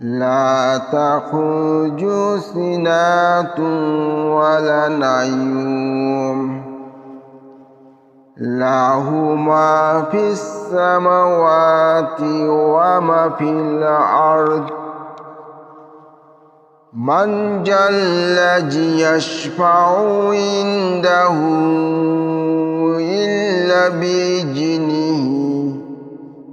لا تخرج سنة ولا نيوم له ما في السماوات وما في الأرض. من ذا الذي يشفع عنده إلا بإذنه.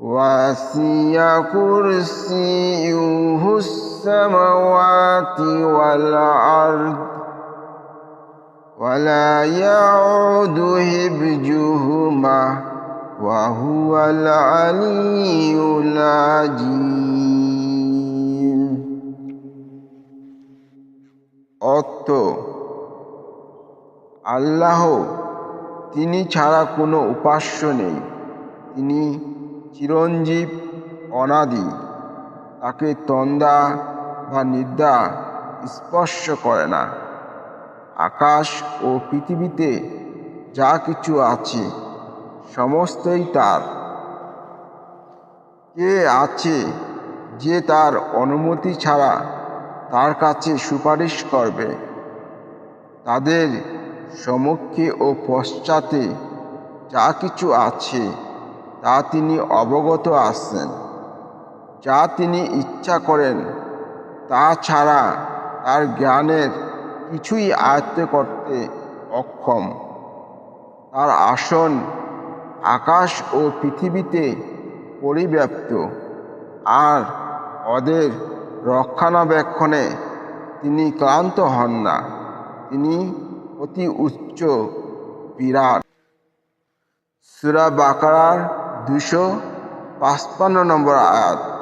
وسع كرسيه السماوات والأرض ولا يعود حفظهما وهو العلي العظيم অর্থ আল্লাহ তিনি ছাড়া কোনো উপাস্য নেই তিনি চিরঞ্জীব অনাদি, তাকে তন্দা বা নিদ্রা স্পর্শ করে না। আকাশ ও পৃথিবীতে যা কিছু আছে, সমস্তই তার। কে আছে যে তার অনুমতি ছাড়া তার কাছে সুপারিশ করবে? তাদের সমক্ষে ও পশ্চাতে যা কিছু আছে তা তিনি অবগত আছেন। যা তিনি ইচ্ছা করেন, তা ছাড়া তার জ্ঞানের কিছুই আয়ত্ত করতে অক্ষম। তার আসন আকাশ ও পৃথিবীতে পরিব্যাপ্ত, আর ওদের রক্ষণাবেক্ষণে তিনি ক্লান্ত হন না। তিনি অতি উচ্চ বিরাট। সুরা বাকারার দুশো পাঁচপান্ন নম্বর আয়াত।